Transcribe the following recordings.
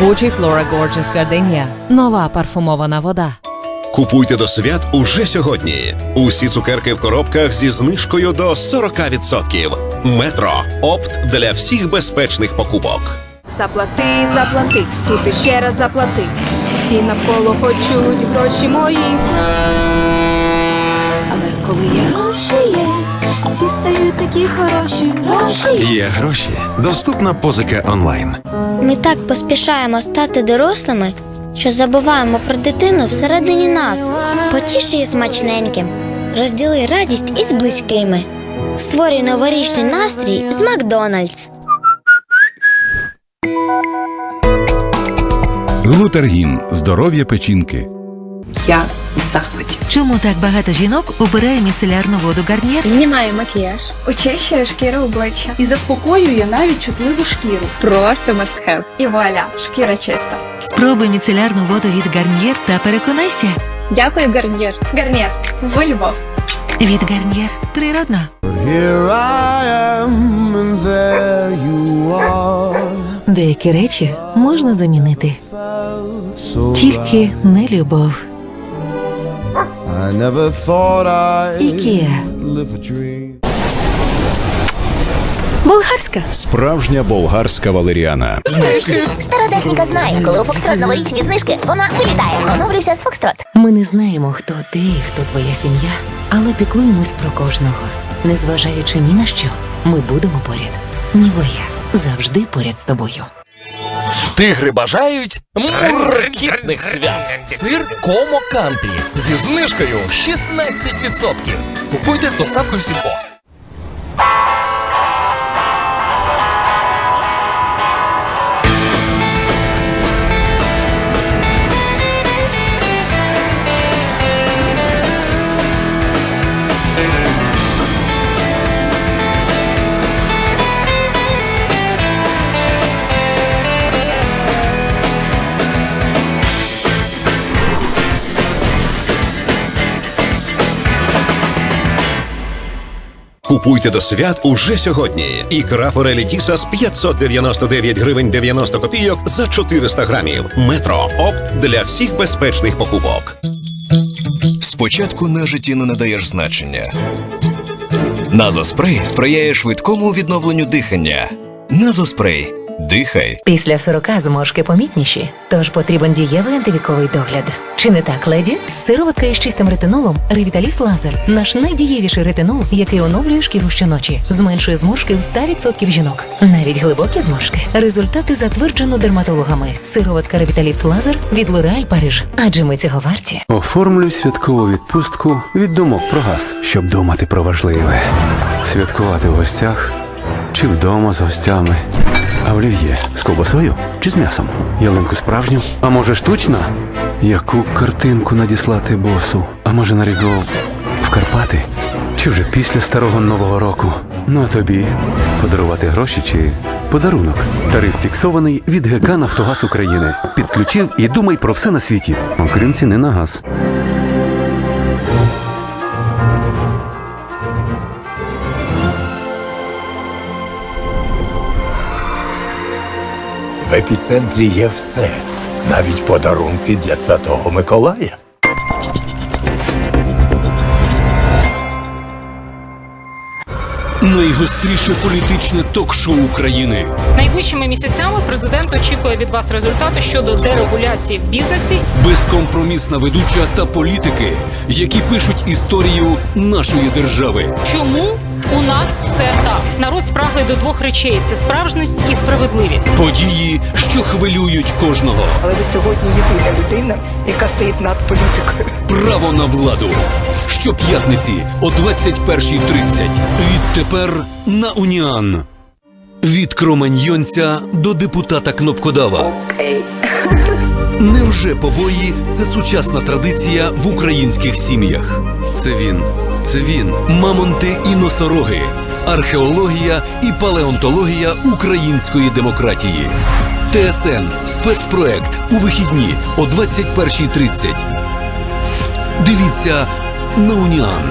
Gucci Flora Gorgeous Gardenia. Нова парфумована вода. Купуйте до свят уже сьогодні. Усі цукерки в коробках зі знижкою до 40%. Метро опт для всіх безпечних покупок. Заплати, заплати, тут іще раз заплати. Всі навколо хочуть гроші мої. Але коли є гроші є, всі стають такі хороші, гроші. Є гроші. Доступна позика онлайн. Ми так поспішаємо стати дорослими, що забуваємо про дитину всередині нас. Потіш її смачненьким, розділи радість із близькими. Створюй новорічний настрій з Макдональдс. Глутергін здоров'я печінки. Я в захваті. Чому так багато жінок обирає міцелярну воду Гарнієр? Знімає макіяж, очищує шкіру обличчя. І заспокоює навіть чутливу шкіру. Просто must have. І вуаля, шкіра чиста. Спробуй міцелярну воду від Гарнієр та переконайся. Дякую, Гарнір. Гарнір, ви любов. Від Гарнієр природно. Деякі речі можна замінити. Тільки не любов. Ікеа. Болгарська. Справжня болгарська валеріана. Стара техніка знає, коли у Фокстрот новорічні знижки, вона вилітає. Оновлюйся з Фокстрот. Ми не знаємо, хто ти і хто твоя сім'я, але піклуємось про кожного. Незважаючи ні на що, ми будемо поряд. Нівея завжди поряд з тобою. Тигри бажають муркітних свят. Сир Комо Кантрі зі знижкою 16%. Купуйте з доставкою Сільпо. Купуйте до свят уже сьогодні. Ікра форелі з 599 гривень 90 копійок за 400 грамів. Метро опт для всіх безпечних покупок. Спочатку на житті не надаєш значення. Назоспрей сприяє швидкому відновленню дихання. Назоспрей. Дихай. Після 40 зморшки помітніші, тож потрібен дієвий антивіковий догляд. Чи не так, леді? Сироватка із чистим ретинолом Ревіталіфт Лазер наш найдієвіший ретинол, який оновлює шкіру щоночі, зменшує зморшки в 100% жінок, навіть глибокі зморшки. Результати затверджено дерматологами. Сироватка Ревіталіфт Лазер від L'Oréal Париж. Адже ми цього варті. Оформлюй святкову відпустку від думок про газ, щоб думати про важливе. Святкувати в гостях чи вдома з гостями. А олів'є з ковбасою чи з м'ясом? Ялинку справжню? А може штучна? Яку картинку надіслати босу? А може на Різдво в Карпати? Чи вже після старого нового року? Ну а тобі подарувати гроші чи подарунок? Тариф фіксований від ГК Нафтогаз України. Підключив і думай про все на світі, окрім ціни на газ. В епіцентрі є все, навіть подарунки для Святого Миколая. Найгостріше політичне ток-шоу України. Найближчими місяцями президент очікує від вас результати щодо дерегуляції в бізнесі. Безкомпромісна ведуча та політики, які пишуть історію нашої держави. Чому у нас все так? Народ спраглий до двох речей: це справжність і справедливість. Події, що хвилюють кожного. Але ви сьогодні єдина людина, яка стоїть над політикою. Право на владу. Щоп'ятниці о 21.30. Відтепер на Уніан. Від кроманьйонця до депутата Кнопкодава. Окей. Невже побої це сучасна традиція в українських сім'ях? Це він, це він, мамонти і носороги, археологія і палеонтологія української демократії. ТСН спецпроект у вихідні о 21.30. Дивіться на Уніан.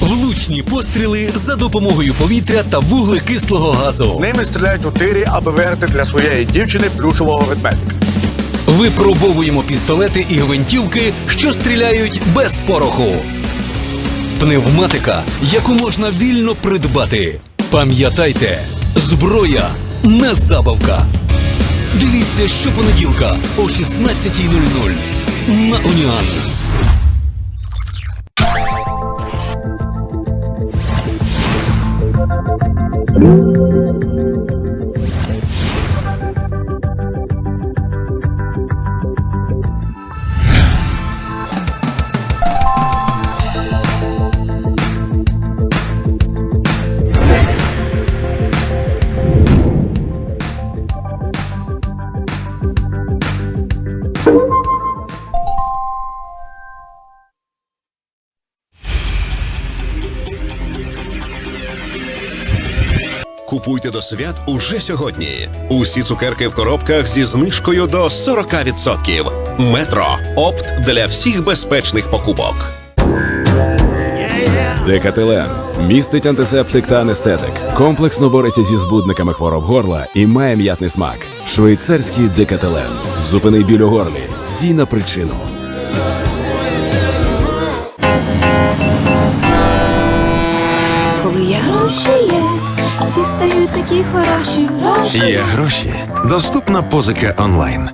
Влучні постріли за допомогою повітря та вуглекислого газу. Ними стріляють у тирі, аби виграти для своєї дівчини плюшового ведмедика. Випробовуємо пістолети і гвинтівки, що стріляють без пороху. Пневматика, яку можна вільно придбати. Пам'ятайте, зброя не забавка. Дивіться щопонеділка о 16.00 на Уніан. Купуйте до свят уже сьогодні. Усі цукерки в коробках зі знижкою до 40%. Метро опт для всіх безпечних покупок. Декателен містить антисептик та анестетик. Комплексно бореться зі збудниками хвороб горла і має м'ятний смак. Швейцарський декателен. Зупини біль у горлі. Дій на причину. Коли гроші є, всі стають такі хороші, гроші. Є гроші. Доступна позика онлайн.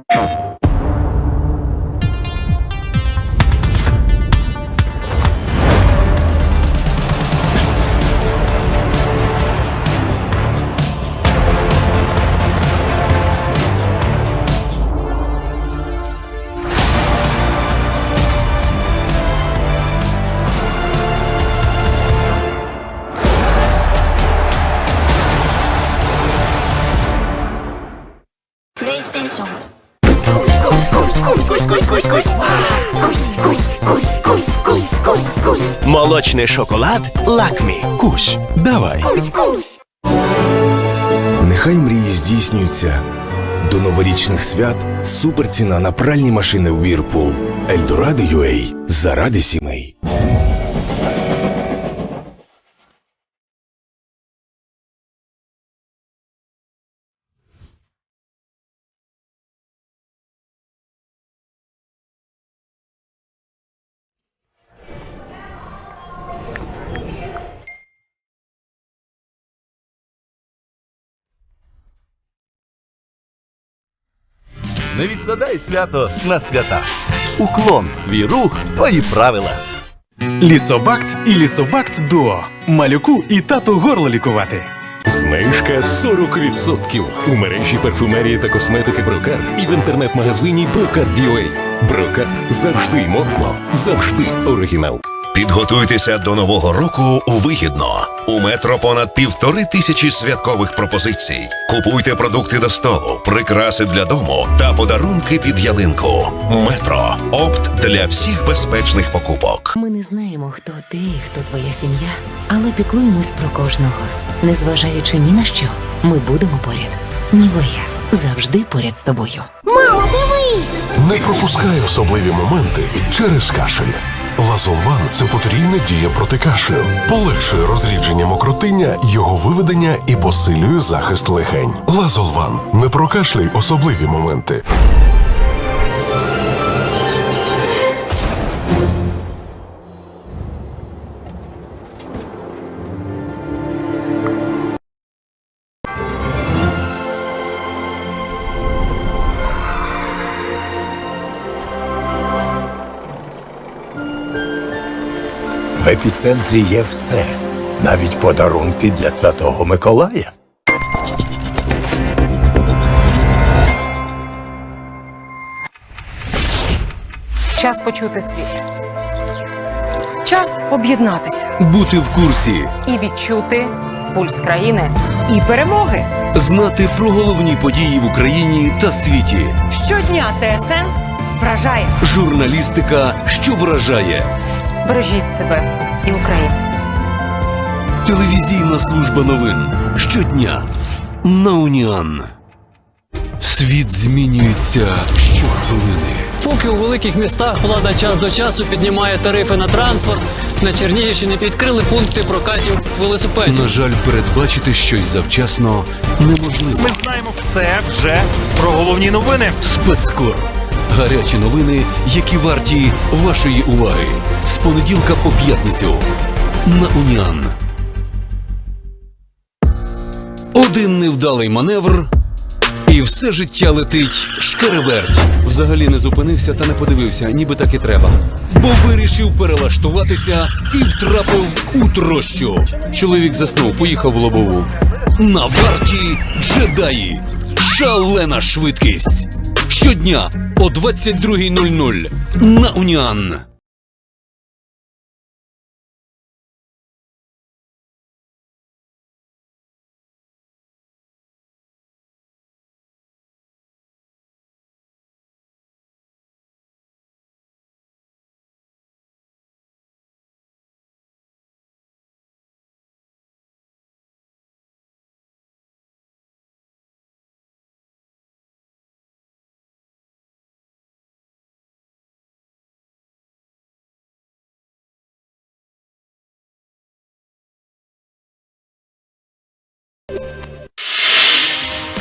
Молочний шоколад Лакмі. Кусь. Давай. Нехай мрії здійснюються. До новорічних свят суперціна на пральні машини Whirlpool. Ельдоради UA. Заради сімей. Не відкладай свято на свята. Уклон, твій рух, твої правила. Лісобакт і лісобакт дуо. Малюку і тату горло лікувати. Знижка 40% у мережі парфумерії та косметики Брокар і в інтернет-магазині Брокар.ua. Брокар завжди модно, завжди оригінал. Підготуйтеся до нового року вигідно. У метро понад півтори тисячі святкових пропозицій. Купуйте продукти до столу, прикраси для дому та подарунки під ялинку. Метро опт для всіх безпечних покупок. Ми не знаємо, хто ти і хто твоя сім'я, але піклуємось про кожного. Незважаючи ні на що, ми будемо поряд. Нівея завжди поряд з тобою. Мамо, дивись! Не пропускай особливі моменти через кашель. Лазолван це потрійна дія проти кашлю, полегшує розрідження мокротиння, його виведення і посилює захист легень. Лазолван не прокашлюй, особливі моменти. В епіцентрі є все, навіть подарунки для Святого Миколая. Час почути світ. Час об'єднатися Бути в курсі, і відчути пульс країни і перемоги. знати про головні події в Україні та світі. Щодня ТСН вражає. Журналістика, що вражає. Бережіть себе і Україну. Телевізійна служба новин щодня на Уніан. Світ змінюється щохвилини. Поки у великих містах влада час до часу піднімає тарифи на транспорт, На Чернігівщині відкрили пункти прокатів велосипедів. На жаль, передбачити щось завчасно неможливо. Ми знаємо все вже про головні новини. Спецкор. Гарячі новини, які варті вашої уваги. З понеділка по п'ятницю. На Уніан. Один невдалий маневр. І все життя летить шкереберть. Взагалі не зупинився та не подивився, ніби так і треба. Бо вирішив перелаштуватися і втрапив у трощу. Чоловік заснув, поїхав в лобову. На варті джедаї. Шалена швидкість. Щодня о 22.00 на Уніан.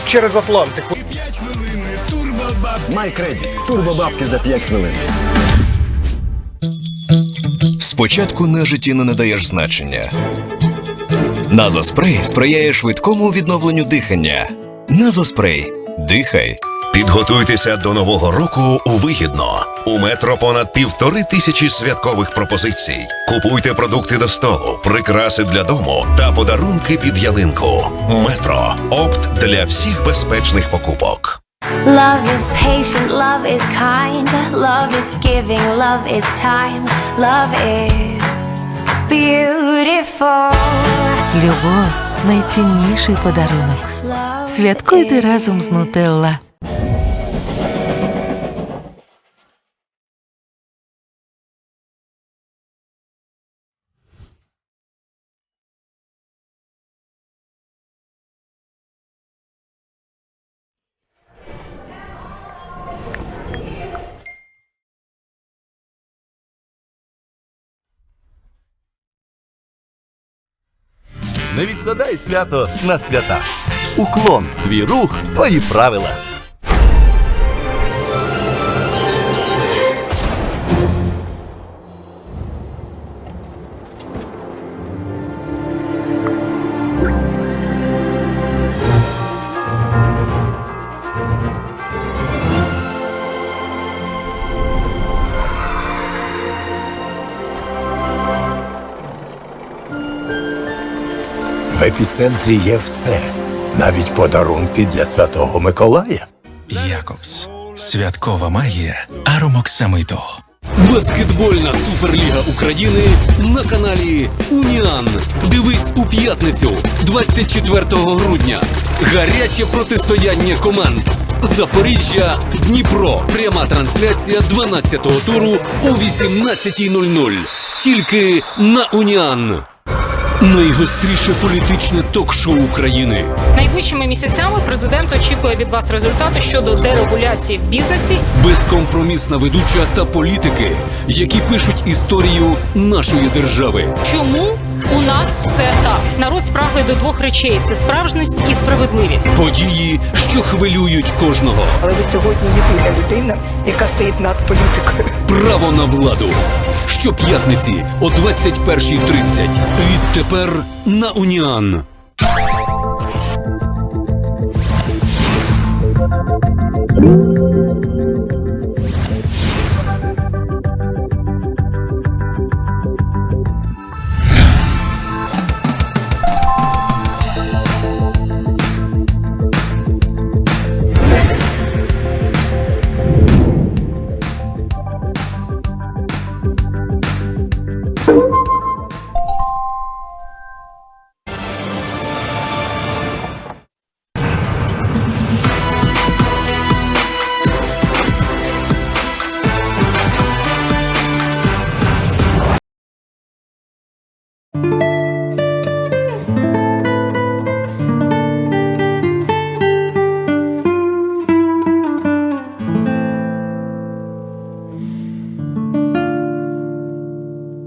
Через Атлантику. Майкредіт. Турбобабки за 5 хвилин. Спочатку нежиті не надаєш значення. Назоспрей сприяє швидкому відновленню дихання. Назоспрей. Дихай. Підготуйтеся до нового року вигідно. У метро понад півтори тисячі святкових пропозицій. Купуйте продукти до столу, прикраси для дому та подарунки під ялинку. Метро опт для всіх безпечних покупок. Love is patient, love is kind, love is giving, love is time, love is beautiful. Любов найцінніший подарунок. Святкуйте разом з Нутелла. Свято на свята. Уклон. Твій рух, твої правила. Епіцентрі є все, навіть подарунки для Святого Миколая. Якобс. Святкова магія Аромоксамито. Баскетбольна суперліга України на каналі Уніан. Дивись у п'ятницю, 24 грудня. Гаряче протистояння команд. Запоріжжя, Дніпро. Пряма трансляція 12-го туру о 18.00. Тільки на Уніан. Найгостріше політичне ток-шоу України. Найближчими місяцями президент очікує від вас результати щодо дерегуляції в бізнесі. Безкомпромісна ведуча та політики, які пишуть історію нашої держави. Чому у нас все так? Народ спраглий до двох речей: це справжність і справедливість. Події, що хвилюють кожного. Але ви сьогодні єдина людина, яка стоїть над політикою. Право на владу. Щоп'ятниці о 21.30. Відтепер на Уніан.